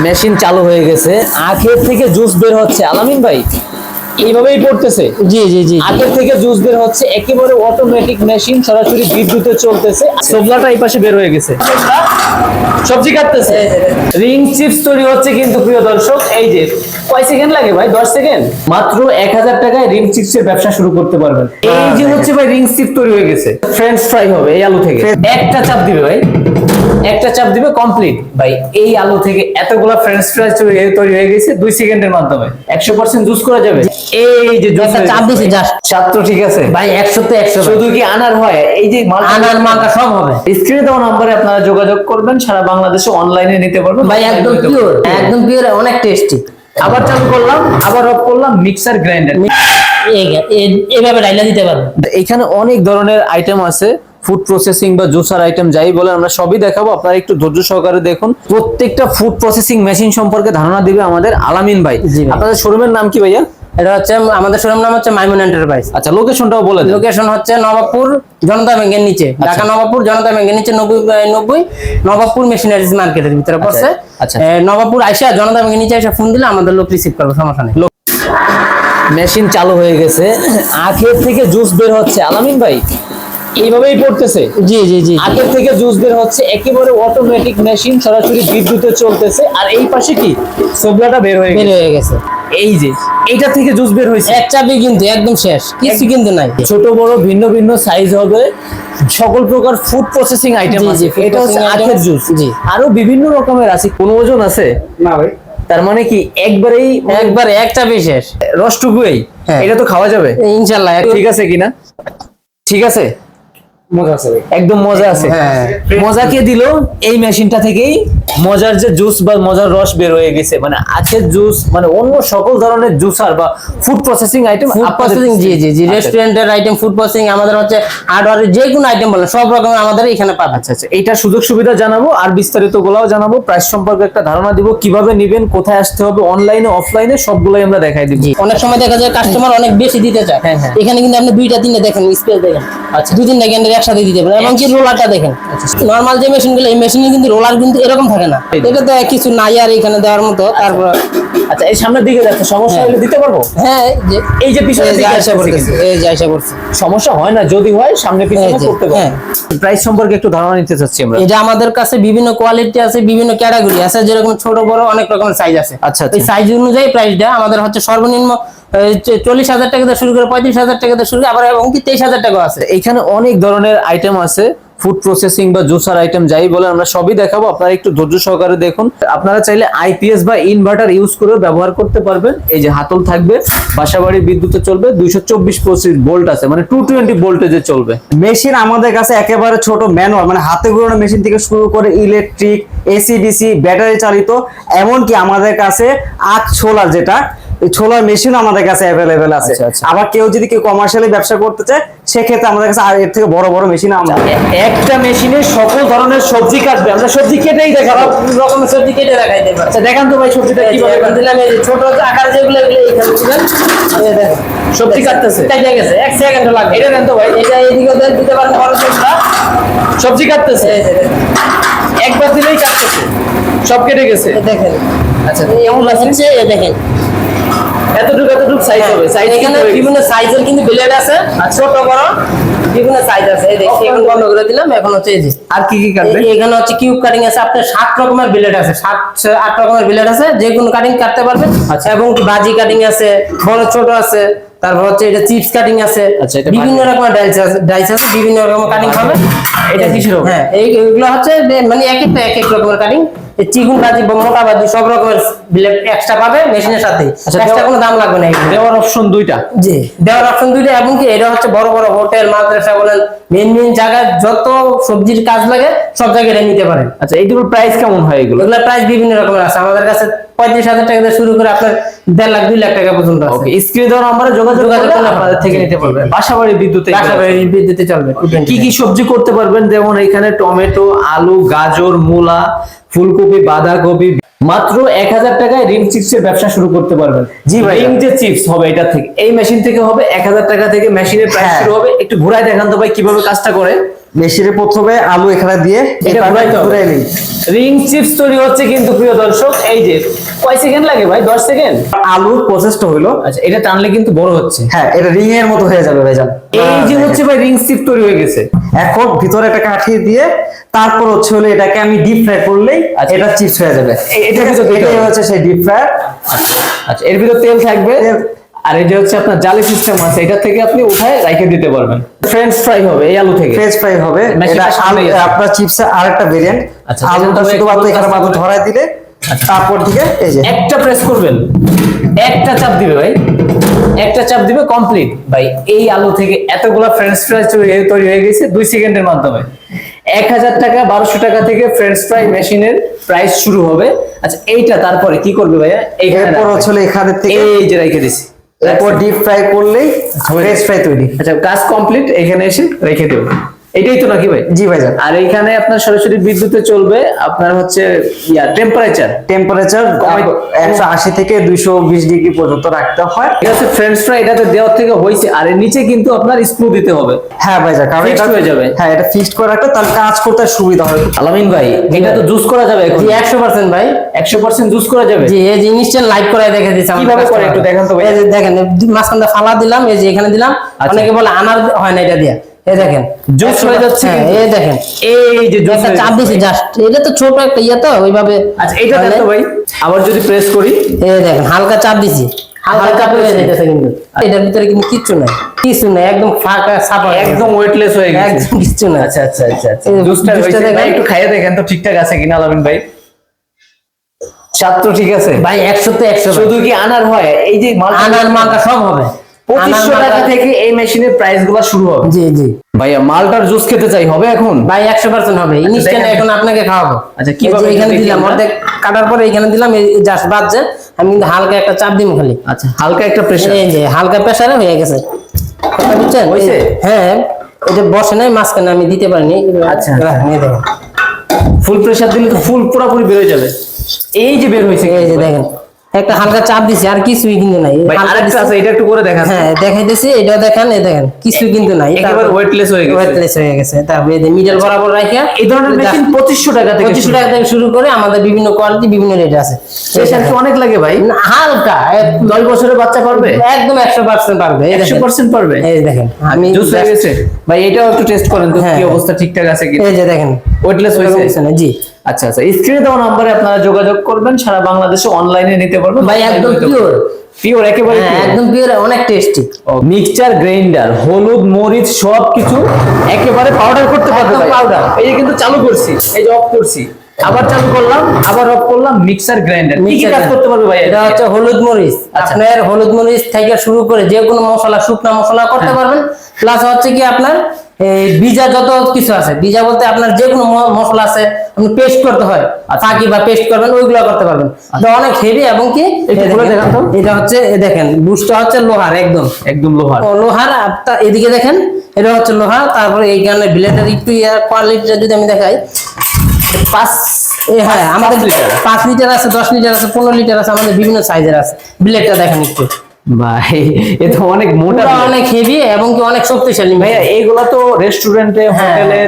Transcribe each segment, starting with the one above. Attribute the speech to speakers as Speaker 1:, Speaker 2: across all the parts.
Speaker 1: Machine চালু হয়ে গেছে। আখের থেকে জুস বের হচ্ছে। আলামিন ভাই এইভাবেই পড়তেছে?
Speaker 2: জি জি জি
Speaker 1: আখের থেকে জুস বের হচ্ছে একেবারে অটোমেটিক মেশিন সরাসরি বিদ্যুতে চলতেছে। সবলাটা এই পাশে বের হয়ে গেছে। সবজি কাটতেছে। রিং চিপস তৈরি হচ্ছে কিন্তু প্রিয় দর্শক এই যে কয় সেকেন্ড লাগে ভাই? দশ সেকেন্ড? মাত্র এক হাজার টাকায় রিং চিপস এর ব্যবসা শুরু করতে পারবেন। এই যে হচ্ছে ভাই রিং চিপ তৈরি হয়ে গেছে। ফ্রেঞ্চ ফ্রাই হবে এই আলু থেকে। একটা চাপ দিবে ভাই। একটা চাপ দিবে কমপ্লিট ভাই এই আলু থেকে এতগুলা ফ্রেঞ্চ ফ্রাই তৈরি হয়ে গেছে দুই সেকেন্ডের মাধ্যমে। একশো পার্সেন্ট জুস করা যাবে। এই যে
Speaker 2: একটা চাপ। দিছি just।
Speaker 1: ছাত্র ঠিক আছে?
Speaker 2: ভাই একশো তো একশো
Speaker 1: শুধু কি আনার হয়? এই যে
Speaker 2: আনার মালটা সব হবে।
Speaker 1: স্ক্রিনে দেওয়া নম্বরে আপনারা যোগাযোগ করবেন সারা বাংলাদেশে অনলাইনে নিতে পারবেন
Speaker 2: ভাই একদম পিওর একদম পিওর অনেক টেস্টি
Speaker 1: আবার চালু করলাম আবার অফ করলাম মিক্সার গ্রাইন্ডার
Speaker 2: এভাবে ডাইলা দিতে পারব।
Speaker 1: এখানে অনেক ধরনের আইটেম আছে। ফুড প্রসেসিং বা জুসার আইটেম যাই বলে আমরা সবই দেখাবো। আপনারা একটু ধৈর্য সহকারে দেখুন। প্রত্যেকটা ফুড প্রসেসিং মেশিন সম্পর্কে ধারণা দিবে আমাদের আলামিন ভাই। আপনাদের শোরুমের নাম কি ভাইয়া?
Speaker 2: এটা হচ্ছে আমাদের শোরুম নাম হচ্ছে মাইমুন এন্টারপ্রাইজ
Speaker 1: আচ্ছা লোকেশনটাও বলে
Speaker 2: লোকেশন হচ্ছে নবাবপুর জনতা ব্যাংকের নিচে। ঢাকা নবাবপুর জনতা ব্যাংকের নিচে নব্বই নব্বই নবাবপুর মেশিনারিজ মার্কেটের ভিতরে পড়ছে
Speaker 1: আচ্ছা।
Speaker 2: নবাবপুর আইসা জনতা ব্যাংকের নিচে এসে ফোন দিলে আমাদের লোক রিসিভ করবে সমস্যা নেই।
Speaker 1: মেশিন চালু হয়ে গেছে। আখের থেকে জুস বের হচ্ছে। আলামিন ভাই এইভাবেই পড়তেছে?
Speaker 2: জি জি জি।
Speaker 1: আগের থেকে জুস বের হচ্ছে একেবারে অটোমেটিক মেশিন সরাসরি বিদ্যুতে চলতেছে। আর এই পাশে কি? সোবলাটা বের হয়ে
Speaker 2: বের হয়ে গেছে।
Speaker 1: এই যে এইটা থেকে জুস বের হয়েছে।
Speaker 2: এক চাবি কিন্তু একদম শেষ। কিছু কিন্তু নাই।
Speaker 1: ছোট বড় ভিন্ন ভিন্ন সাইজ হবে। সকল প্রকার ফুড প্রসেসিং আইটেম আছে। এটা হচ্ছে আখের জুস।
Speaker 2: জি।
Speaker 1: আরও বিভিন্ন রকমের আছে কোন ওজন আছে?
Speaker 3: না ভাই।
Speaker 1: তার মানে কি একবারেই
Speaker 2: একবার এক চাবি শেষ।
Speaker 1: রসটুকুই।
Speaker 2: হ্যাঁ।
Speaker 1: এটা তো খাওয়া যাবে?
Speaker 2: ইনশাল্লাহ।
Speaker 1: ঠিক আছে কিনা? ঠিক আছে?
Speaker 3: মজা আছে
Speaker 1: একদম মজা আছে।
Speaker 2: হ্যাঁ।
Speaker 1: মজা কে দিল? এই মেশিনটা থেকেই মজার যে জুস বা মজার রস বের হয়ে গেছে। মানে আখের জুস মানে অন্য সকল ধরনের জুসার বা food processing item
Speaker 2: food processing জি জি জি রেস্টুরেন্টের আইটেম ফুড প্রসেসিং আমাদের হচ্ছে হার্ডওয়ারের যে কোনো আইটেম বলেন সব রকমের আমাদের এখানে পাবেন।
Speaker 1: আচ্ছা আচ্ছা এইটার সুযোগ সুবিধা জানাব। আর বিস্তারিত গুলাও জানাব। প্রাইস সম্পর্কে একটা ধারণা দিব। কীভাবে নিবেন কোথায় আসতে হবে অনলাইনে অফলাইনে সবগুলোই আমরা দেখাই দিব।
Speaker 2: অনেক সময় দেখা যায় কাস্টমার অনেক বেশি দিতে চায়।
Speaker 1: হ্যাঁ, হ্যাঁ।
Speaker 2: এখানে কিন্তু আপনি দুইটা তিনটা দেখেন স্পেস দেখেন।
Speaker 1: আচ্ছা।
Speaker 2: দুই তিনটা একসাথে দিতে পারে। এবং রোলারটা দেখেন নর্মাল যে মেশিনগুলো এই মেশিনে কিন্তু রোলার কিন্তু এরকম থাকে না। এটা তো কিছু নাই আর এখানে দেওয়ার মতো, তারপর
Speaker 1: আচ্ছা এই সামনের দিকে যাচ্ছে সমস্যা
Speaker 2: হ্যাঁ।
Speaker 1: হলে দিতে পারব?
Speaker 2: হ্যাঁ যে
Speaker 1: এই যে পিছনের দিকে
Speaker 2: আয়সা
Speaker 1: আসতেছে
Speaker 2: এই যে আয়সা পড়ছে
Speaker 1: সমস্যা হয় না যদি হয় সামনে পিছনে করতে পারব।
Speaker 2: হ্যাঁ।
Speaker 1: প্রাইস সম্পর্কে একটু ধারণা নিতে চাচ্ছি আমরা।
Speaker 2: এটা আমাদের কাছে বিভিন্ন কোয়ালিটি আছে বিভিন্ন ক্যাটাগরি আছে যেরকম ছোট বড় অনেক রকমের সাইজ আছে।
Speaker 1: আচ্ছা, আচ্ছা।
Speaker 2: এই সাইজ অনুযায়ী প্রাইসটা আমাদের হচ্ছে সর্বনিম্ন চল্লিশ হাজার টাকা থেকে শুরু করে পঁয়ত্রিশ হাজার টাকা থেকে শুরু করে আবার এবং তেইশ হাজার টাকা আছে।
Speaker 1: এখানে অনেক ধরনের আইটেম আছে ফুড প্রসেসিং বা জুসার আইটেম যাই বলে আমরা সবই দেখাবো। আপনারা একটু ধৈর্য সহকারে দেখুন। আপনারা চাইলে আইপিএস বা ইনভার্টার ইউজ করে ব্যবহার করতে পারবেন। এই যে হাতল থাকবে বাসাবাড়ি বিদ্যুতে চলবে, দুইশো চব্বিশ পঁচিশ ভোল্ট আছে মানে টু টোয়েন্টি ভোল্টেজে চলবে।
Speaker 3: মেশিন আমাদের কাছে একেবারে ছোট ম্যানুয়াল মানে হাতে ঘোরানো মেশিন থেকে শুরু করে ইলেকট্রিক এসি ডিসি ব্যাটারি চালিত, এমনকি আমাদের কাছে আখ ছোলার যেটা ছোলার মেশিন আমাদের কাছে অ্যাভেলেবেল আছে।
Speaker 1: আচ্ছা, আচ্ছা।
Speaker 3: আবার কেউ যদি কেউ কমার্শিয়ালি ব্যবসা করতে চায় সেক্ষেত্রে আমাদের কাছে আর এর থেকে বড় বড় মেশিন আমরা
Speaker 1: একটা মেশিনে সকল ধরনের সবজি কাটবে। আমরা সবজি কেটেই দেখাবো
Speaker 2: রকমের সবজি কেটে দেখাই দেবে।
Speaker 1: আচ্ছা দেখান তো ভাই সবজিটা কীভাবে।
Speaker 2: দিলাম এই ছোট আকার যেগুলো এগুলো এইখানে দিবেন।
Speaker 1: সবজি কাটতেছে।
Speaker 2: কেটে গেছে এক সেকেন্ড লাগবে।
Speaker 1: এটা দেন তো ভাই
Speaker 2: এটা এইদিকে দেন, দিতে পারেন বড়
Speaker 1: সবজি কাটতেছে। একবার দিলেই কাটতেছে। সব কেটে গেছে।
Speaker 2: দেখেন।
Speaker 1: আচ্ছা
Speaker 2: এমন এই দেখেন।
Speaker 1: এতটুকু এতটুকু সাইজ হবে। সাইজ
Speaker 2: এখানে বিভিন্ন সাইজের কিন্তু ব্লেড আছে ছোট বড় বিভিন্ন সাইজ আছে। এই দেখি এখন বন্ধ করে দিলাম এখন হচ্ছে এই যে।
Speaker 1: আর কি কি কাটবে?
Speaker 2: এখানে হচ্ছে কিউব কাটিং আছে আপনার সাত রকমের ব্লেড আছে সাত আট রকমের ব্লেড আছে যে কোনো কাটিং কাটতে পারবেন
Speaker 1: আচ্ছা।
Speaker 2: এবং বাজি কাটিং আছে বড় ছোট আছে তারপর হচ্ছে এটা চিপস কাটিং আছে
Speaker 1: আচ্ছা, এটা
Speaker 2: বিভিন্ন রকমের ডাইস আছে ডাইস আছে বিভিন্ন রকমের কাটিং হবে।
Speaker 1: এটা হবে?
Speaker 2: হ্যাঁ এইগুলো হচ্ছে মানে এক একটা এক এক রকমের কাটিং চিকুন বাজি বা মোটা বাজি সব রকমের ব্লেড এক্সট্রা পাবে মেশিনের সাথে।
Speaker 1: আচ্ছা,
Speaker 2: এক্সট্রা কোনো দাম লাগবে না
Speaker 1: দেওয়ার অপশন দুইটা।
Speaker 2: জি দেওয়ার অপশন দুইটা এবং কি এটা হচ্ছে বড় বড় হোটেল মাদ্রাসা বলেন মেন মেন জায়গায় যত সবজির কাজ লাগে সব জায়গায় এটা নিতে পারেন
Speaker 1: আচ্ছা এইগুলোর প্রাইস কেমন হয় এগুলো?
Speaker 2: এগুলোর প্রাইস বিভিন্ন রকমের আছে। আমাদের কাছে পঁয়ত্রিশ হাজার টাকা থেকে শুরু করে আপনার দেড় লাখ দুই লাখ টাকা পর্যন্ত আছে।
Speaker 1: ওকে স্ক্রিনে দেওয়া নম্বরে যোগাযোগ করলে আপনাদের থেকে নিতে পারবেন। বাসাবাড়ি বিদ্যুতে
Speaker 2: বাসাবাড়ি বিদ্যুতে চলবে।
Speaker 1: কি কি সবজি করতে পারবেন? যেমন এখানে টমেটো আলু গাজর মূলা ফুলকপি বাঁধাকপি মাত্র এক হাজার টাকায় রিং চিপসের ব্যবসা শুরু করতে পারবেন।
Speaker 3: জি ভাই।
Speaker 1: রিং যে চিপস হবে এটা থেকে এই মেশিন থেকে হবে এক হাজার টাকা থেকে মেশিনের প্রাইস
Speaker 3: হ্যাঁ।
Speaker 1: শুরু হবে। একটু ঘুরায় দেখান তো ভাই কীভাবে কাজটা করে।
Speaker 3: মেশিনে প্রথমে আলু এখানে দিয়ে
Speaker 1: এটা ঘুরাইতে হবে।
Speaker 3: ঘুরাই।
Speaker 1: রিং চিপস তৈরি হচ্ছে কিন্তু প্রিয় দর্শক এই যে কয় সেকেন্ড লাগে ভাই? দশ সেকেন্ড?
Speaker 3: আলুর প্রসেসটা হলো
Speaker 1: আচ্ছা এটা টানলে কিন্তু বড় হচ্ছে।
Speaker 3: হ্যাঁ এটা রিং এর মতো হয়ে যাবে ভাইজান।
Speaker 1: এই যে হচ্ছে ভাই রিং চিপ তৈরি হয়ে গেছে।
Speaker 3: এখন ভিতরে একটা কাঠি দিয়ে তারপর হচ্ছে হলো এটাকে আমি ডিপ ফ্রাই করলেই
Speaker 1: আচ্ছা।
Speaker 3: এটা চিপস হয়ে যাবে।
Speaker 1: এটা দিতে
Speaker 3: এটাই হচ্ছে সেই ডিপ ফ্রাই
Speaker 1: আচ্ছা। এর ভিতর তেল থাকবে। আর এই যে হচ্ছে আপনার জালি সিস্টেম আছে এটা থেকে আপনি উঠায় রাইখে দিতে পারবেন। ফ্রেঞ্চ ফ্রাই হবে এই আলু থেকে।
Speaker 3: ফ্রেঞ্চ ফ্রাই হবে। এটা। আপনার চিপসের আরেকটা ভেরিয়েন্ট
Speaker 1: আচ্ছা,
Speaker 3: আলুটা শুধুমাত্র এখানে মাত্র ধরাই দিলে
Speaker 1: আচ্ছা।
Speaker 3: তারপর থেকে এই যে।
Speaker 1: একটা প্রেস করবেন। একটা চাপ দিবে ভাই। একটা চাপ দিবে কমপ্লিট ভাই এই আলু থেকে এতগুলা ফ্রেঞ্চ ফ্রাই তৈরি হয়ে গেছে দুই সেকেন্ডের মাধ্যমে। এক হাজার টাকা বারোশো টাকা থেকে ফ্রেঞ্চ ফ্রাই মেশিনের প্রাইস শুরু হবে। আচ্ছা এইটা তারপরে কি করবে ভাইয়া?
Speaker 3: এরপর হচ্ছে এখানে থেকে
Speaker 1: এই যে রেখে দিছি।
Speaker 3: এরপর ডিপ ফ্রাই করলেই ফ্রেঞ্চ ফ্রাই তৈরি।
Speaker 1: আচ্ছা কাজ কমপ্লিট এখানে এসে রেখে দেবো। এটাই তো নাকি ভাই?
Speaker 3: জি ভাইজান।
Speaker 1: আর এখানে আপনার সরাসরি বিদ্যুতে চলবে আপনার হচ্ছে ইয়া টেম্পারেচার
Speaker 3: টেম্পারেচার একশো আশি থেকে দুইশো বিশ ডিগ্রি পর্যন্ত রাখতে হয়।
Speaker 1: এটা হচ্ছে ফ্রেঞ্চ ফ্রাই এটাতে দেওয়ার থেকে হয়েছে আর এর নিচে কিন্তু আপনার স্ক্রু দিতে হবে।
Speaker 3: হ্যাঁ ভাইজান কারণ এটা
Speaker 1: হয়ে যাবে।
Speaker 3: হ্যাঁ এটা ফিক্সড করে রাখলে তাহলে কাজ করতে সুবিধা হবে
Speaker 1: আলামিন ভাই এটা তো জুস করা যাবে এখন।
Speaker 2: জি একশো পার্সেন্ট ভাই।
Speaker 1: একশো পার্সেন্ট জুস করা যাবে?
Speaker 2: জি এই জিনিসটা লাইভ করে দেখে আমাদের
Speaker 1: কীভাবে করে একটু দেখান তো ভাই।
Speaker 2: এই যে দেখেন এই মাঝখানটা ফালা দিলাম এই যে এখানে দিলাম
Speaker 1: আচ্ছা।
Speaker 2: অনেকে বলে আনার হয় না এটা দিয়া। এই দেখেন
Speaker 1: Juice হয়ে যাচ্ছে
Speaker 2: এই দেখেন।
Speaker 1: এই যে juice
Speaker 2: চাপ দিছি জাস্ট এটা তো ছোট একটা ইয়ে তো ওইভাবে
Speaker 1: আচ্ছা এটা দেন ভাই আবার যদি প্রেস করি।
Speaker 2: এই দেখেন হালকা চাপ দিছি। হালকা
Speaker 1: হালকা
Speaker 2: হয়ে
Speaker 1: press
Speaker 2: কিন্তু। এটার ভিতরে কিন্তু কিচ্ছু নাই। কিছু নাই একদম ফাঁকা সাফা
Speaker 1: একদম ওয়েটলেস হয়ে গেছে।
Speaker 2: একদম কিচ্ছু নাই।
Speaker 1: আচ্ছা আচ্ছা আচ্ছা আচ্ছা। জুসটা। ভাই একটু খাইয়ে দেখেন তো ঠিকঠাক আছে কিনা আলামিন ভাই। তো ঠিক আছে?
Speaker 2: ভাই একশো তো একশো।
Speaker 1: শুধু কি আনার হয়? এই যে
Speaker 2: আনার মালটা সব হবে।
Speaker 1: পঁচিশশো টাকা থেকে এই মেশিনের প্রাইসগুলো শুরু হবে।
Speaker 2: জি জি।
Speaker 1: ভাইয়া মালটার জুস খেতে চাই হবে এখন?
Speaker 2: ভাই একশো পার্সেন্ট হবে। ইনস্ট্যান্ট এখন আপনাকে খাওয়াবো।
Speaker 1: আচ্ছা, কীভাবে
Speaker 2: এখানে দিলাম অর্ধেক কাটার পরে এখানে দিলাম এই জাস্ট বাজছে। আমি কিন্তু হালকা একটা চাপ দিব খালি।
Speaker 1: আচ্ছা হালকা একটা প্রেশার
Speaker 2: এই যে হালকা প্রেসারে হয়ে গেছে। কথা বুঝছেন? এই- হ্যাঁ এটা বসে নাই মাঝখানে আমি দিতে পারিনি।
Speaker 1: আচ্ছা।
Speaker 2: এই দেখেন
Speaker 1: ফুল প্রেশার দিলে তো ফুল পুরোপুরি বের হয়ে যাবে। এই যে বের হয়েছে
Speaker 2: এই যে দেখেন। একটা হালকা চাপ দিছি আর কিছুই কিন্তু নাই। এই
Speaker 1: ভাই আরেকটা আছে এটা একটু করে দেখান।
Speaker 2: হ্যাঁ দেখাইতেছি এটাও দেখেন এই দেখেন কিছু কিন্তু নাই।
Speaker 1: একেবারে ওয়েটলেস হয়ে গেছে।
Speaker 2: ওয়েটলেস হয়ে গেছে। তারপরে মিডল বরাবর রাখিয়া
Speaker 1: এই ধরনের মেশিন পঁচিশশো টাকা থেকে
Speaker 2: পঁচিশশো টাকা থেকে শুরু করে আমাদের বিভিন্ন কোয়ালিটি বিভিন্ন রেট আছে।
Speaker 1: কি অনেক লাগে ভাই।
Speaker 2: হালকা এক-
Speaker 1: দশ বছরের বাচ্চা পারবে?
Speaker 2: একদম একশো পার্সেন্ট পারবে এই
Speaker 1: একশো
Speaker 2: দেখেন
Speaker 1: পার্সেন্ট পারবে?
Speaker 2: এই দেখেন আমি
Speaker 1: জুস হয়ে গেছে? ভাই এটাও একটু টেস্ট করেন তো
Speaker 2: হ্যাঁ,
Speaker 1: কি
Speaker 2: হ্যাঁ।
Speaker 1: অবস্থা ঠিকঠাক আছে কি?
Speaker 2: এই যে দেখেন।
Speaker 1: ওয়েটলেস
Speaker 2: এরকম
Speaker 1: হয়েছে
Speaker 2: না, জি।
Speaker 1: আচ্ছা আচ্ছা স্ক্রিনে দেওয়া নম্বরে আপনারা যোগাযোগ করবেন সারা বাংলাদেশে অনলাইনে নিতে পারবেন।
Speaker 2: ভাই একদম পিওর
Speaker 1: পিওর একেবারে
Speaker 2: হ্যাঁ একদম পিওর অনেক টেস্টি
Speaker 1: মিক্সচার গ্রাইন্ডার হলুদ মরিচ সব কিছু একেবারে পাউডার করতে পারবে পাউডার এই যে কিন্তু চালু করছি এই যে অফ করছি। আবার চালু করলাম আবার অফ করলাম মিক্সার গ্রাইন্ডার কি কি কাজ করতে পারবে ভাই?
Speaker 2: এটা হচ্ছে হলুদ মরিচ।
Speaker 1: আচ্ছা।
Speaker 2: আপনার হলুদ মরিচ থেকে শুরু করে যে কোনো মশলা শুকনা মশলা করতে
Speaker 1: হ্যাঁ।
Speaker 2: পারবেন। প্লাস হচ্ছে কি আপনার এই বীজা যত কিছু আছে বীজা বলতে আপনার যে কোনো মশলা আছে আপনি পেস্ট করতে হয়। ফাঁকি বা পেস্ট করবেন ওইগুলো করতে পারবেন এটা অনেক হেভি এবং কি এই। এটা হচ্ছে এই দেখেন বুস্টটা হচ্ছে লোহার একদম
Speaker 1: একদম লোহার
Speaker 2: ও, লোহার তা- এদিকে দেখেন এটা হচ্ছে লোহার তারপরে এইখানে ব্লেডের একটু কোয়ালিটিটা যদি আমি দেখাই
Speaker 1: পাঁচ
Speaker 2: এ হ্যাঁ আমাদের
Speaker 1: পাঁচ লিটার।
Speaker 2: পাঁচ লিটার আছে দশ লিটার আছে পনেরো লিটার আছে আমাদের বিভিন্ন সাইজের আছে ব্লেডটা দেখেন একটু
Speaker 1: ভাই এ তো অনেক মোটা।
Speaker 2: অনেক হেভি এবং কি অনেক শক্তিশালী
Speaker 1: ভাইয়া এইগুলা তো রেস্টুরেন্টে
Speaker 2: হ্যাঁ,
Speaker 1: হোটেলে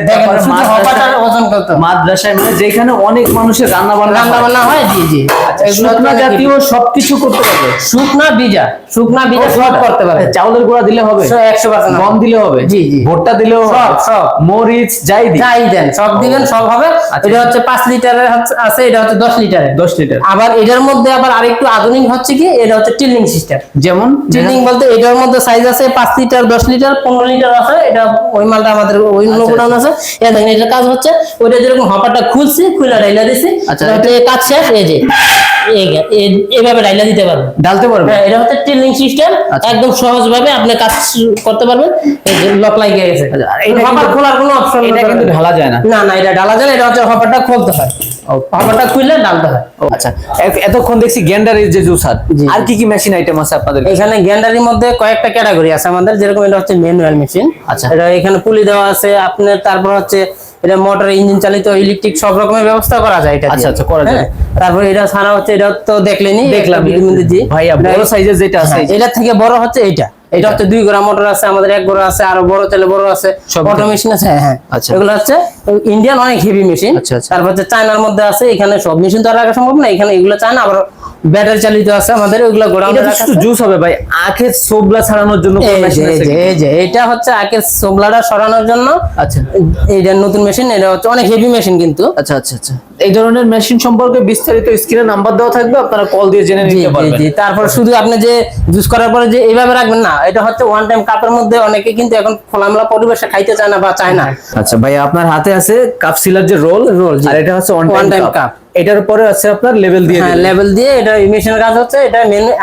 Speaker 2: ওজন কত?
Speaker 1: মাদ্রাসায় মানে যেখানে অনেক মানুষের রান্না বান্না
Speaker 2: রান্না বান্না হয় জি জি। এগুলো
Speaker 1: শুকনা জাতীয় সবকিছু করতে পারবে?
Speaker 2: শুকনা বীজা শুকনা বীজা সব করতে পারে
Speaker 1: চাউলের গুঁড়া দিলে হবে।
Speaker 2: একশো পার্সেন্ট
Speaker 1: গম দিলে হবে।
Speaker 2: জি, জি।
Speaker 1: ভুট্টা দিলেও
Speaker 2: সব, সব।
Speaker 1: মরিচ যাই দি
Speaker 2: যাই দেন সব দিবেন সব হবে।
Speaker 1: আচ্ছা।
Speaker 2: এটা হচ্ছে পাঁচ লিটারের আছে এটা হচ্ছে দশ লিটারের।
Speaker 1: দশ লিটার।
Speaker 2: আবার এটার মধ্যে আবার আরেকটু আধুনিক হচ্ছে কি এটা হচ্ছে টিলিং সিস্টেম
Speaker 1: যেমন
Speaker 2: চিলিং বলতে এটার মধ্যে সাইজ আছে পাঁচ লিটার দশ লিটার পনেরো লিটার আছে। এটা ওই মালটা আমাদের ওই
Speaker 1: আচ্ছা,
Speaker 2: গোডাউন আছে। এটা দেখেন এটার কাজ হচ্ছে ওইটা যেরকম হপারটা খুলছি খুলে ডাইলা দিছি।
Speaker 1: আচ্ছা,
Speaker 2: এটা কাজ শেষ এই যে এইভাবে ডাইলা দিতে পারবেন।
Speaker 1: ডালতে পারবে
Speaker 2: হ্যাঁ, এটা হচ্ছে ট্রেনিং সিস্টেম
Speaker 1: আচ্ছা।
Speaker 2: একদম সহজ ভাবে আপনি কাজ করতে পারবেন। এই যে লক লাগিয়ে গেছে।
Speaker 1: আচ্ছা, এটা
Speaker 2: হপার খোলার কোনো অপশন
Speaker 1: এটা কিন্তু ঢালা যায় না।
Speaker 2: না না এটা ঢালা যায় না, এটা হচ্ছে হপারটা খুলতে হয়। হপারটা খুললে ডালতে হয়
Speaker 1: আচ্ছা। এতক্ষণ দেখছি গ্যান্ডারের যে জুসার। আর কি কি মেশিন আইটেম আছে আপনাদের?
Speaker 2: এখানে গ্যান্ডারির মধ্যে কয়েকটা ক্যাটাগরি আছে আমাদের যেরকম এটা হচ্ছে ম্যানুয়াল মেশিন
Speaker 1: আচ্ছা।
Speaker 2: এটা এখানে পুলি দেওয়া আছে আপনার তারপর হচ্ছে এটা মোটর ইঞ্জিন চালিত ইলেকট্রিক সব রকমের ব্যবস্থা করা যায় এটা
Speaker 1: আচ্ছা, আচ্ছা, করা যায়।
Speaker 2: হ্যাঁ, তারপর এটা ছাড়া হচ্ছে এটা তো দেখলেনি।
Speaker 1: দেখলাম। ভাইয়া, বড় সাইজের যেটা আছে,
Speaker 2: হ্যাঁ, এটার থেকে বড় হচ্ছে এটা এটা হচ্ছে দুই গোড়া মোটর আছে আমাদের এক গোড়া আছে আরও বড় তেলে বড় আছে।
Speaker 1: সব
Speaker 2: অটো মেশিন আছে? হ্যাঁ হ্যাঁ।
Speaker 1: আচ্ছা।
Speaker 2: এগুলো হচ্ছে ইন্ডিয়ান অনেক হেভি মেশিন
Speaker 1: আচ্ছা, আচ্ছা।
Speaker 2: তারপর হচ্ছে চায়নার মধ্যে আছে এখানে সব মেশিন তো আর রাখা সম্ভব না এখানে এগুলো চায়না আবার ব্যাটারি চালিত আছে আমাদের ওইগুলো গোড়া
Speaker 1: এটা তো শুধু জুস হবে ভাই আখের সোবলা ছাড়ানোর জন্য কোনো
Speaker 2: এই
Speaker 1: আছে
Speaker 2: এই যে এটা হচ্ছে আখের সোবলাটা সরানোর জন্য।
Speaker 1: আচ্ছা।
Speaker 2: এইটা নতুন মেশিন এটা হচ্ছে অনেক হেভি মেশিন কিন্তু।
Speaker 1: আচ্ছা আচ্ছা আচ্ছা। এই ধরনের মেশিন সম্পর্কে বিস্তারিত স্ক্রিনে নাম্বার দেওয়া থাকবে আপনারা কল দিয়ে জেনে নিতে পারবেন।
Speaker 2: জি তারপর শুধু আপনি যে জুস করার পরে যে এইভাবে রাখবেন না এটা হচ্ছে ওয়ান টাইম কাপের মধ্যে অনেকে কিন্তু এখন খোলামেলা পরিবেশে খাইতে চায় না বা চায় না।
Speaker 1: আচ্ছা ভাই আপনার হাতে আছে কাপ সিলার যে রোল
Speaker 2: রোল
Speaker 1: আর এটা হচ্ছে ওয়ান টাইম কাপ। এটার পরে আছে আপনার লেভেল দিয়ে
Speaker 2: হ্যাঁ লেভেল দিয়ে এটা মেশিনের কাজ হচ্ছে এটা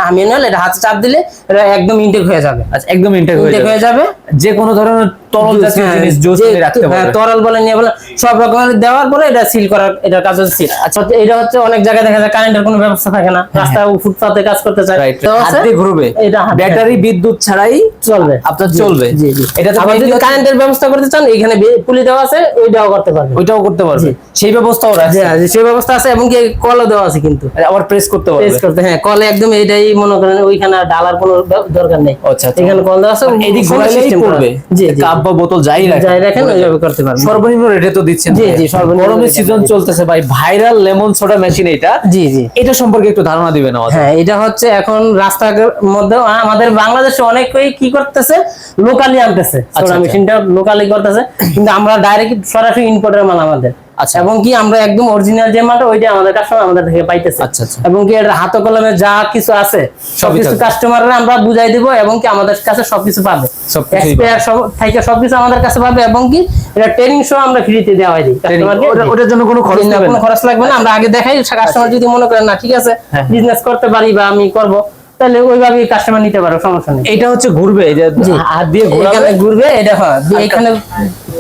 Speaker 2: ম্যানুয়াল এটা হাতে চাপ দিলে এটা একদম ইনটেক হয়ে যাবে।
Speaker 1: আচ্ছা একদম ইনটেক হয়ে যাবে।
Speaker 2: হয়ে যাবে।
Speaker 1: যে কোনো ধরনের তরল জাতীয়
Speaker 2: হ্যাঁ,
Speaker 1: জিনিস জুস
Speaker 2: যে-
Speaker 1: রাখতে
Speaker 2: হ্যাঁ,
Speaker 1: পারবে।
Speaker 2: তরল বলে নিয়ে বলে সব রকমের দেওয়ার পরে এটা সিল করার এটার কাজ হচ্ছে seal। আচ্ছা এটা হচ্ছে অনেক জায়গায় দেখা যায় কারেন্টের কোনো ব্যবস্থা থাকে না। রাস্তা ফুটপাতে কাজ করতে চায়।
Speaker 1: রাইট
Speaker 2: তো আছে,
Speaker 1: দিয়ে ঘুরবে।
Speaker 2: এটা
Speaker 1: ব্যাটারি বিদ্যুৎ ছাড়াই
Speaker 2: চলবে।
Speaker 1: আপনার চলবে।
Speaker 2: জি জি
Speaker 1: এটা
Speaker 2: আবার যদি কারেন্টের ব্যবস্থা করতে চান এখানে পুলি দেওয়া আছে ওইটাও করতে পারবেন।
Speaker 1: ওইটাও করতে পারবে সেই ব্যবস্থাও রাখছে।
Speaker 2: সেই ব্যবস্থা আছে এবং কি কলও দেওয়া আছে কিন্তু।
Speaker 1: আবার প্রেস করতে পারবে।
Speaker 2: প্রেস করতে হ্যাঁ কলে একদম এটাই মনে করেন ওইখানে ডালার কোনো দরকার নেই।
Speaker 1: আচ্ছা, আচ্ছা।
Speaker 2: এখানে কল দেওয়া আছে
Speaker 1: এদিক
Speaker 2: ফোনের
Speaker 1: ঘোরাইলেই
Speaker 2: system করা
Speaker 1: পড়বে
Speaker 2: আছে। জি
Speaker 1: কাপ বা বোতল যাই রাখেন
Speaker 2: যাই রাখেন ওইভাবে করতে পারবেন
Speaker 1: সর্বনিম্ন রেটে তো দিচ্ছেন
Speaker 2: জি, জি, সর্বনিম্ন
Speaker 1: গরমের সিজন চলতেছে ভাই। ভাইরাল লেমন সোডা মেশিন এটা
Speaker 2: জি জি।
Speaker 1: এটা সম্পর্কে একটু ধারণা দিবেন আমাদের।
Speaker 2: হ্যাঁ এটা হচ্ছে এখন রাস্তার মধ্যে আমাদের বাংলাদেশে অনেকেই কি করতেছে? লোকালি আনতেছে। সোডা। মেশিনটা লোকালি করতেছে। কিন্তু আমরা ডাইরেক্ট সরাসরি ইম্পোর্টের মাল আমাদের।
Speaker 1: আচ্ছা।
Speaker 2: এবং কি আমরা একদম অরিজিনাল যে মালটা ওইটা আমাদের কাস্টমার আমাদের থেকে পাইতেছে
Speaker 1: আচ্ছা, আচ্ছা।
Speaker 2: এবং কি এটা হাতে কলমে যা কিছু আছে সবকিছু কাস্টমাররা আমরা বুঝাই দিব এবং কি আমাদের কাছে সবকিছু পাবে এক্সপায়ার সব থেকে সবকিছু আমাদের কাছে পাবে এবং কি এটা ট্রেনিং শো আমরা ফ্রিতে দেওয়া হয় কাস্টমারকে
Speaker 1: ওটার জন্য কোনো খরচ
Speaker 2: না,
Speaker 1: না?
Speaker 2: খরচ লাগবে না আমরা আগে দেখাই কাস্টমার যদি মনে করেন না ঠিক আছে
Speaker 1: হ্যাঁ।
Speaker 2: বিজনেস করতে পারি বা আমি করব তাহলে ওইভাবেই কাস্টমার নিতে পারো সমস্যা নেই।
Speaker 1: এটা হচ্ছে ঘুরবে এই যে হাত দিয়ে ঘুরাবে।
Speaker 2: ঘুরবে এটা হ্যাঁ এখানে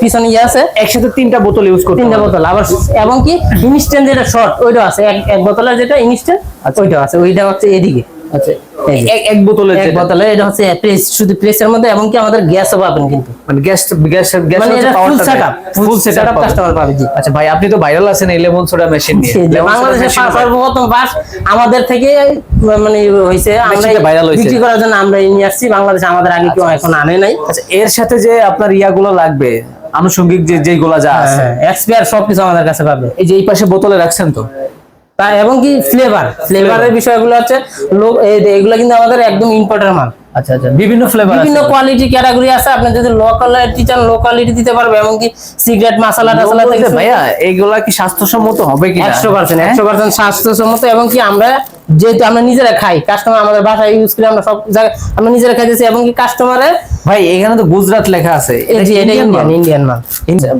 Speaker 2: পিছনে ইয়ে আছে।
Speaker 1: একসাথে তিনটা বোতল ইউজ করতে
Speaker 2: তিনটা বোতল আবার এবং কি ইনস্ট্যান্ট যেটা শর্ট ওইটা আছে। এক বোতলের যেটা ইনস্ট্যান্ট ওইটা আছে ওইটা হচ্ছে এদিকে।
Speaker 1: আচ্ছা। এক- বোতলের
Speaker 2: এক বোতলে এটা হচ্ছে প্রেস শুধু প্রেসের মধ্যে এবং কি আমাদের গ্যাসও পাবেন কিন্তু।
Speaker 1: মানে gas gas gas
Speaker 2: full setup full setup customer পাবে জি।
Speaker 1: আচ্ছা ভাই আপনি তো ভাইরাল আছেন এই লেমন সোডা মেশিন নিয়ে।
Speaker 2: সর্বপ্রথম বাস আমাদের থেকে মানে হয়েছে আমরা বিক্রি করার জন্য আমরা নিয়ে আসছি। বাংলাদেশে আমাদের আগে কেউ এখন আনে নাই।
Speaker 1: আচ্ছা এর সাথে যে আপনার ইয়াগুলো লাগবে আনুষঙ্গিক যে যেগুলো যা আছে।
Speaker 2: এক্সপায়ার সবকিছু আমাদের কাছে পাবে।
Speaker 1: এই যে এই পাশে বোতলে রাখছেন তো?
Speaker 2: তা এবং কি ফ্লেভার ফ্লেভারের বিষয়গুলো আছে লোক এগুলো কিন্তু আমাদের একদম ইম্পর্টেন্ট মাল।
Speaker 1: আচ্ছা আচ্ছা বিভিন্ন ফ্লেভার
Speaker 2: বিভিন্ন কোয়ালিটি ক্যাটাগরি আছে। আপনি যদি লো কোয়ালিটি চান লো কোয়ালিটি দিতে পারবে এবং কি সিগারেট মশলা টাসলা থেকে
Speaker 1: ভাইয়া এইগুলা কি স্বাস্থ্যসম্মত হবে কি
Speaker 2: একশো পার্সেন্ট একশো পার্সেন্ট স্বাস্থ্যসম্মত এবং কি আমরা যেহেতু আমরা নিজেরা খাই কাস্টমার আমাদের বাসায় ইউজ করি আমরা সব জায়গায় আমরা নিজেরা খাইতেছি এবং কি কাস্টমারের
Speaker 1: ভাই এখানে তো গুজরাট লেখা আছে।
Speaker 2: এটা ইন্ডিয়ান? ইন্ডিয়ান মাল?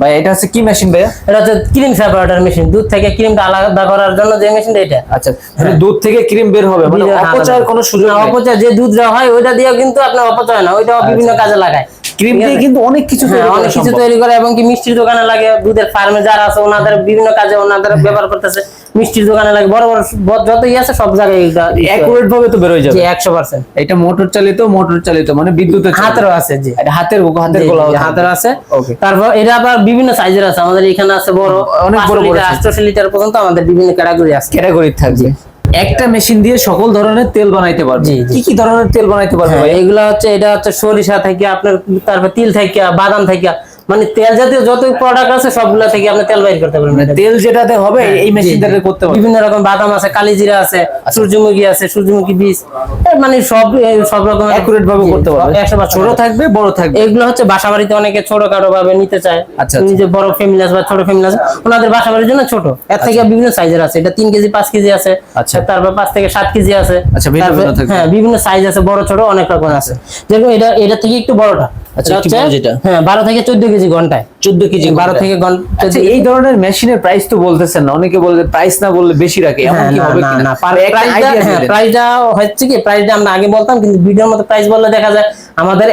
Speaker 1: ভাই এটা হচ্ছে কি মেশিন ভাইয়া?
Speaker 2: এটা হচ্ছে ক্রিম সেপারেটর মেশিন দুধ থেকে ক্রিমটা আলাদা করার জন্য যে মেশিনটা এটা।
Speaker 1: আচ্ছা মানে দুধ থেকে ক্রিম বের হবে মানে অপচয়ের কোনো সুযোগ
Speaker 2: না, অপচয় যে দুধ দেওয়া হয় ওইটা দিয়েও কিন্তু আপনার অপচয় না ওইটাও বিভিন্ন কাজে লাগায়।
Speaker 1: ক্রিম দিয়ে? কিন্তু অনেক কিছু
Speaker 2: হ্যাঁ, অনেক কিছু তৈরি করে এবং কি মিষ্টির দোকানে লাগে দুধের ফার্মে যারা আছে ওনাদের বিভিন্ন কাজে ওনাদের ব্যবহার করতেছে মিষ্টির দোকানে লাগে বড় বড় ব- যত ই আছে সব জায়গায় এটা
Speaker 1: অ্যাকুরেট ভাবে তো বের হয়ে যাবে।
Speaker 2: জি একশো পার্সেন্ট
Speaker 1: এটা মোটর চালিত মোটর চালিত মানে বিদ্যুতে
Speaker 2: হাতেরও আছে জি।
Speaker 1: এটা হাতের হাতের গোলা
Speaker 2: হাতের আছে। তারপর এটা আবার বিভিন্ন সাইজের আছে। আমাদের এখানে আছে বড়
Speaker 1: অনেক বড় বড় size।
Speaker 2: আটশো লিটার পর্যন্ত আমাদের বিভিন্ন ক্যাটাগরি আছে।
Speaker 1: ক্যাটাগরি থাকবে। একটা মেশিন দিয়ে সকল ধরনের তেল বানাইতে পারবে। কি কি ধরনের তেল বানাইতে পারবে
Speaker 2: এগুলা হচ্ছে এটা হচ্ছে সরিষা থেকে আপনার তারপর তিল থেকে বাদাম থেকে। মানে তেল জাতীয় যত প্রোডাক্ট আছে সবগুলা থেকে আপনি তেল বাইর করতে পারবেন
Speaker 1: তেল যেটাতে হবে
Speaker 2: হ্যাঁ,
Speaker 1: এই মেশিন দ্বারা করতে পারবে
Speaker 2: বিভিন্ন রকম বাদাম আছে কালিজিরা আছে সূর্যমুখী আছে সূর্যমুখী বীজ মানে সব সব রকম
Speaker 1: অ্যাকুরেট ভাবে করতে পারবে।
Speaker 2: একশো বার
Speaker 1: ছোট থাকবে বড় থাকবে।
Speaker 2: এগুলো হচ্ছে বাসা বাড়িতে অনেকে ছোট কাটো ভাবে নিতে চায়।
Speaker 1: আচ্ছা, আচ্ছা।
Speaker 2: নিজে বড় ফ্যামিলি আছে বা ছোট ফ্যামিলি আছে ওনাদের বাসা বাড়ির জন্য ছোট। এর থেকে বিভিন্ন সাইজের আছে। এটা তিন কেজি পাঁচ কেজি আছে।
Speaker 1: আচ্ছা।
Speaker 2: তারপর পাঁচ থেকে সাত কেজি আছে।
Speaker 1: আচ্ছা, ভিন্ন
Speaker 2: তারপর-
Speaker 1: ভিন্ন থাকবে।
Speaker 2: হ্যাঁ বিভিন্ন সাইজ আছে বড় ছোট অনেক রকম আছে। যেরকম এটা এটা থেকে একটু বড়টা।
Speaker 1: আচ্ছা,
Speaker 2: এটা
Speaker 1: একটু বড় যেটা।
Speaker 2: হ্যাঁ বারো থেকে চোদ্দ কেজি ঘন্টায়?
Speaker 1: চোদ্দ কেজি
Speaker 2: বারো থেকে ঘণ্টা
Speaker 1: আচ্ছা এই ধরনের মেশিনের প্রাইস তো বলতেছেন না। অনেকে বলতে প্রাইস না বললে বেশি রাখে।
Speaker 2: হ্যাঁ, প্রাইসটা- হ্যাঁ। প্রাইসটা হচ্ছে কি প্রাইসটা আমরা আগে বলতাম কিন্তু ভিডিওর মতো প্রাইস বললে দেখা যায় আমাদের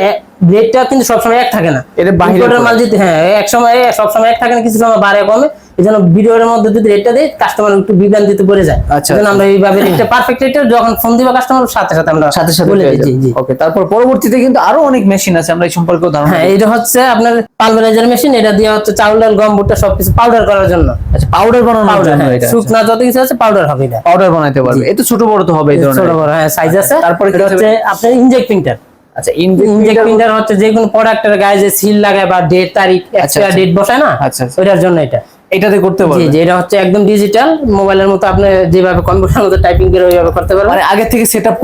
Speaker 2: রেটটা কিন্তু সবসময় এক থাকে না।
Speaker 1: এটা
Speaker 2: Imported মাল যদি হ্যাঁ এক সময় সবসময় এক থাকে না কিছু সময় বাড়ে কমে। এই জন্য ভিডিওর মধ্যে যদি রেটটা দিই কাস্টমার একটু বিভ্রান্তিতে পড়ে যায়।
Speaker 1: আচ্ছা,
Speaker 2: আমরা এইভাবে রেটটা পারফেক্ট রেটটা যখন ফোন দিবা কাস্টমার সাথে সাথে আমরা
Speaker 1: সাথে সাথে
Speaker 2: বলে দিই জি
Speaker 1: ওকে তারপর পরবর্তীতে কিন্তু আরও অনেক মেশিন আছে আমরা এই সম্পর্কে ধারণা
Speaker 2: হ্যাঁ এটা হচ্ছে আপনার পালভারাইজার মেশিন এটা দিয়ে হচ্ছে চাউল ডাল গম ভুট্টা সবকিছু পাউডার করার জন্য।
Speaker 1: আচ্ছা পাউডার বানানোর জন্য এটা
Speaker 2: শুকনা যত কিছু আছে পাউডার হবে এটা।
Speaker 1: পাউডার বানাইতে পারবে। এত ছোট বড় তো হবে এই ধরনের।
Speaker 2: ছোট বড় হ্যাঁ সাইজ আছে।
Speaker 1: তারপরে
Speaker 2: তারপরে
Speaker 1: কি
Speaker 2: হচ্ছে আপনার ইনজেক্ট প্রিন্টার
Speaker 1: আচ্ছা
Speaker 2: ইনজেক্ট হচ্ছে যে কোনো প্রোডাক্টের গায়ে যে সিল লাগায় বা ডেট তারিখ
Speaker 1: আচ্ছা।
Speaker 2: ডেট বসায় না
Speaker 1: আচ্ছা, আচ্ছা।
Speaker 2: ওইটার জন্য এটা।
Speaker 1: এটাতে করতে
Speaker 2: জি এটা হচ্ছে একদম ডিজিটাল মোবাইলের মতো আপনি যেভাবে কম্পিউটারের মতো টাইপিং করে ওইভাবে করতে পারবেন।
Speaker 1: মানে আগে থেকে সেটআপ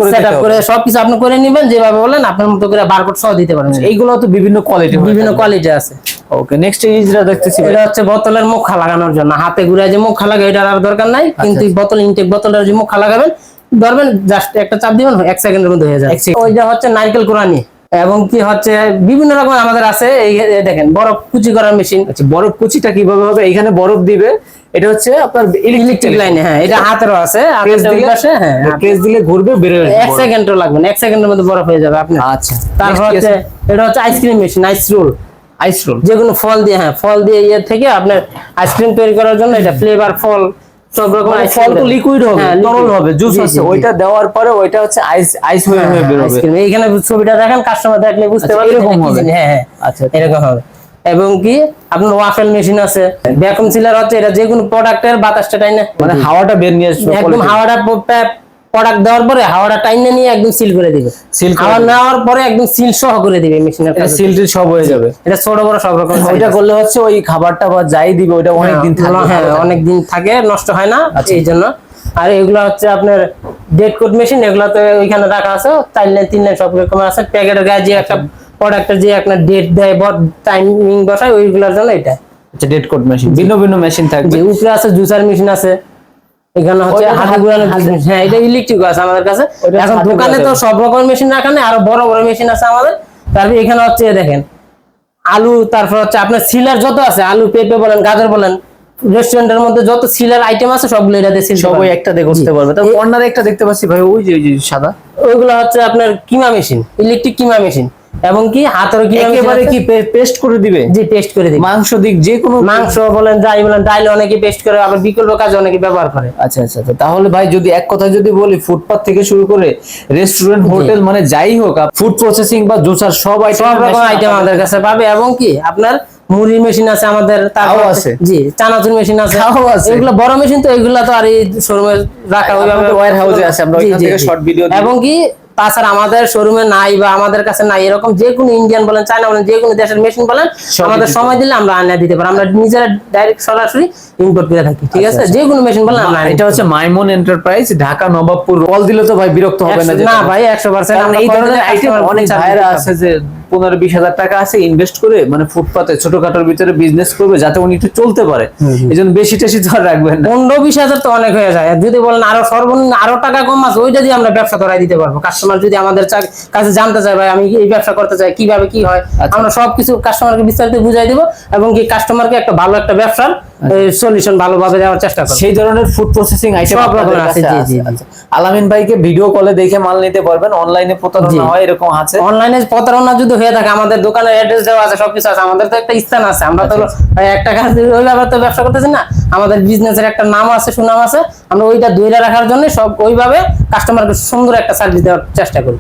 Speaker 1: করে
Speaker 2: সবকিছু আপনি করে নেবেন যেভাবে বলেন আপনার মতো করে বারকোড সহ দিতে পারবেন।
Speaker 1: এইগুলো তো বিভিন্ন কোয়ালিটি
Speaker 2: বিভিন্ন কোয়ালিটি আছে।
Speaker 1: ওকে নেক্সট দেখতেছি
Speaker 2: এটা হচ্ছে বোতলের মুখা লাগানোর জন্য। হাতে ঘুরে যে মুখা লাগে এটার আর দরকার নাই
Speaker 1: আচ্ছা,
Speaker 2: কিন্তু বোতল ইনটেক বোতলের যে মুখা লাগাবেন ধরবেন জাস্ট একটা চাপ দিবেন এক সেকেন্ডের মধ্যে হয়ে যাবে।
Speaker 1: second।
Speaker 2: ওইটা হচ্ছে নারকেল কোরআনি এবং কি হচ্ছে বিভিন্ন রকম আমাদের আছে এই দেখেন বরফ কুচি করার মেশিন
Speaker 1: আচ্ছা বরফ কুচিটা কীভাবে হবে? এখানে বরফ দিবে এটা হচ্ছে আপনার
Speaker 2: ইলেকট্রিক লাইনে হ্যাঁ এটা হাতেরও আছে
Speaker 1: প্রেস
Speaker 2: হাতের
Speaker 1: দিলে
Speaker 2: পাশে হ্যাঁ
Speaker 1: প্রেস দিলে ঘুরবে বের
Speaker 2: এক সেকেন্ডও লাগবে না এক সেকেন্ডের মধ্যে বরফ হয়ে যাবে আপনি
Speaker 1: আচ্ছা
Speaker 2: তারপর হচ্ছে এটা হচ্ছে ice cream machine ice roll
Speaker 1: ice roll
Speaker 2: যে কোনো ফল দিয়ে হ্যাঁ ফল দিয়ে ইয়ে থেকে আপনার আইসক্রিম তৈরি করার জন্য এটা ফ্লেভার ফল। সব রকম
Speaker 1: মানে ফল তো লিকুইড হবে
Speaker 2: হ্যাঁ,
Speaker 1: তরল হবে জুস আছে। ওইটা দেওয়ার পরে ওইটা হচ্ছে আইস আইস হয়ে হয়ে বের হবে
Speaker 2: এইখানে ছবিটা দেখেন কাস্টমার দেখলে বুঝতে
Speaker 1: আচ্ছা,
Speaker 2: পারবে
Speaker 1: এরকম হবে।
Speaker 2: হ্যাঁ হ্যাঁ
Speaker 1: আচ্ছা, আচ্ছা।
Speaker 2: এরকম হবে। এবং কি আপনার ওয়াফেল মেশিন আছে ভ্যাকুম সিলার হচ্ছে এটা যে কোনো প্রোডাক্টের বাতাসটা টাইনে
Speaker 1: মানে হাওয়াটা বের নিয়ে আসবে
Speaker 2: একদম হাওয়াটা প্রোডাক্ট দেওয়ার পরে হাওয়াটা টাইনে নিয়ে একদম সিল করে দিবে। হাওয়া
Speaker 1: দিবে।
Speaker 2: নেওয়ার পরে একদম সিল সহ করে দিবে মেশিনের
Speaker 1: সিল টিল সব হয়ে যাবে।
Speaker 2: এটা ছোট বড় সব রকম
Speaker 1: ওইটা করলে হচ্ছে ওই খাবারটা বা যাই দিবে ওইটা অনেক দিন
Speaker 2: হ্যাঁ, হ্যাঁ অনেক দিন থাকে নষ্ট হয় না
Speaker 1: আচ্ছা।
Speaker 2: এই জন্য। আর এগুলো হচ্ছে আপনার ডেট কোড মেশিন এগুলো তো ওইখানে রাখা আছে তিন লাইন তিন লাইন সব রকম আছে। প্যাকেটের গায়ে যে একটা প্রোডাক্টের যে একটা ডেট দেয় টাইমিং বসায় ওইগুলোর জন্য এটা।
Speaker 1: আচ্ছা ডেট কোড মেশিন ভিন্ন ভিন্ন মেশিন থাকবে।
Speaker 2: উপরে আছে জুসার মেশিন আছে। এখানে হচ্ছে
Speaker 1: তো
Speaker 2: হাতে মেশিন হ্যাঁ এটা ইলেকট্রিক আছে আমাদের কাছে। এখন দোকানে তো সব রকম মেশিন রাখা নেই আরও বড় বড় মেশিন আছে আমাদের। তারপরে এখানে হচ্ছে দেখেন আলু তারপর হচ্ছে আপনার সিলার যত আছে আলু পেঁপে বলেন গাজর বলেন রেস্টুরেন্টের মধ্যে যত সিলার আইটেম আছে সবগুলো এটাতে সিল
Speaker 1: সব একটা দিয়ে করতে পারবে। তারপর কর্নারে একটা দেখতে পাচ্ছি ভাই ওই যে সাদা।
Speaker 2: ওইগুলো হচ্ছে আপনার keema machine electric keema machine এবং কি হাতেরও মেশিন
Speaker 1: একেবারে কি পেস্ট করে দিবে?
Speaker 2: জি পেস্ট করে দিই
Speaker 1: মাংস দিক যে কোনো
Speaker 2: মাংস বলেন ডাই বলেন ডাইলে অনেকে পেস্ট করে আবার বিকল্প কাজে অনেকে ব্যবহার করে।
Speaker 1: আচ্ছা আচ্ছা আচ্ছা। তাহলে ভাই যদি এক কথা যদি বলি ফুটপাথ থেকে শুরু করে রেস্টুরেন্ট হোটেল মানে যাই হোক ফুড প্রসেসিং বা জুসার সব আইটেম
Speaker 2: সব রকম আইটেম আমাদের কাছে পাবে এবং কি আপনার মুড়ির মেশিন আছে আমাদের
Speaker 1: তাও আছে?
Speaker 2: জি চানাচুর মেশিন আছে।
Speaker 1: তাও আছে?
Speaker 2: এগুলো বড় মেশিন তো এগুলো তো আর এই শোরুমে রাখা ওইভাবে
Speaker 1: আমাদের warehouse এ আছে, আমরা ওইখান থেকে video দিই।
Speaker 2: এবং কি তাছাড়া আমাদের শোরুমে নাই বা আমাদের কাছে নাই এরকম যে কোনো ইন্ডিয়ান বলেন চায়না বলেন যে কোনো দেশের মেশিন বলেন আমাদের সময় দিলে আমরা আনিয়ে দিতে পারি আমরা নিজেরা ডাইরেক্ট সরাসরি ইম্পোর্ট করে থাকি ঠিক আছে? যে কোনো মেশিন বলেন আমরা
Speaker 1: এটা হচ্ছে মাইমন এন্টারপ্রাইজ ঢাকা নবাবপুর কল দিলে তো ভাই বিরক্ত হবে না
Speaker 2: না ভাই 100%
Speaker 1: আমরা এই ধরনের আইটেম অনেক ভাইরা আছে যে পনেরো বিশ হাজার টাকা আছে ইনভেস্ট করে মানে ফুটপাতে ছোটখাটোর ভিতরে বিজনেস করবে যাতে উনি একটু চলতে পারে। এই জন্য বেশি টেশি ধর রাখবেন
Speaker 2: পনেরো বিশ হাজার তো অনেক হয়ে যায়। যদি বলেন আরও সর্বনিম্ন আরও টাকা কম আছে ওইটা দিয়ে আমরা ব্যবসা করাই দিতে পারব। কাস্টমার যদি আমাদের কাছে জানতে চায় ভাই আমি এই ব্যবসা করতে চাই? কীভাবে কি হয়?
Speaker 1: আচ্ছা।
Speaker 2: আমরা সবকিছু কাস্টমারকে বিস্তারিত বুঝাই দিব এবং কি কাস্টমারকে একটা ভালো একটা ব্যবসার সলিউশন ভালোভাবে দেওয়ার চেষ্টা করব।
Speaker 1: সেই ধরনের ফুড প্রসেসিং আইটেম
Speaker 2: সব
Speaker 1: আপনাদের
Speaker 2: আছে, জি, জি।
Speaker 1: আচ্ছা। আলামিন ভাইকে ভিডিও কলে দেখে মাল নিতে পারবেন অনলাইনে প্রতারণা হয় এরকম আছে।
Speaker 2: অনলাইনে প্রতারণা যদি হয়ে থাকে আমাদের দোকানের অ্যাড্রেস দেওয়া আছে সবকিছু আছে আমাদের তো একটা স্থান আছে। আমরা তো
Speaker 1: আচ্ছা,
Speaker 2: একটা কাজ ওইভাবে তো ব্যবসা করতেছি না। আমাদের বিজনেসের একটা নাম আছে সুনাম আছে। আমরা ওইটা ধরে রাখার জন্য সব ওইভাবে কাস্টমারকে সুন্দর একটা সার্ভিস দেওয়ার চেষ্টা করি।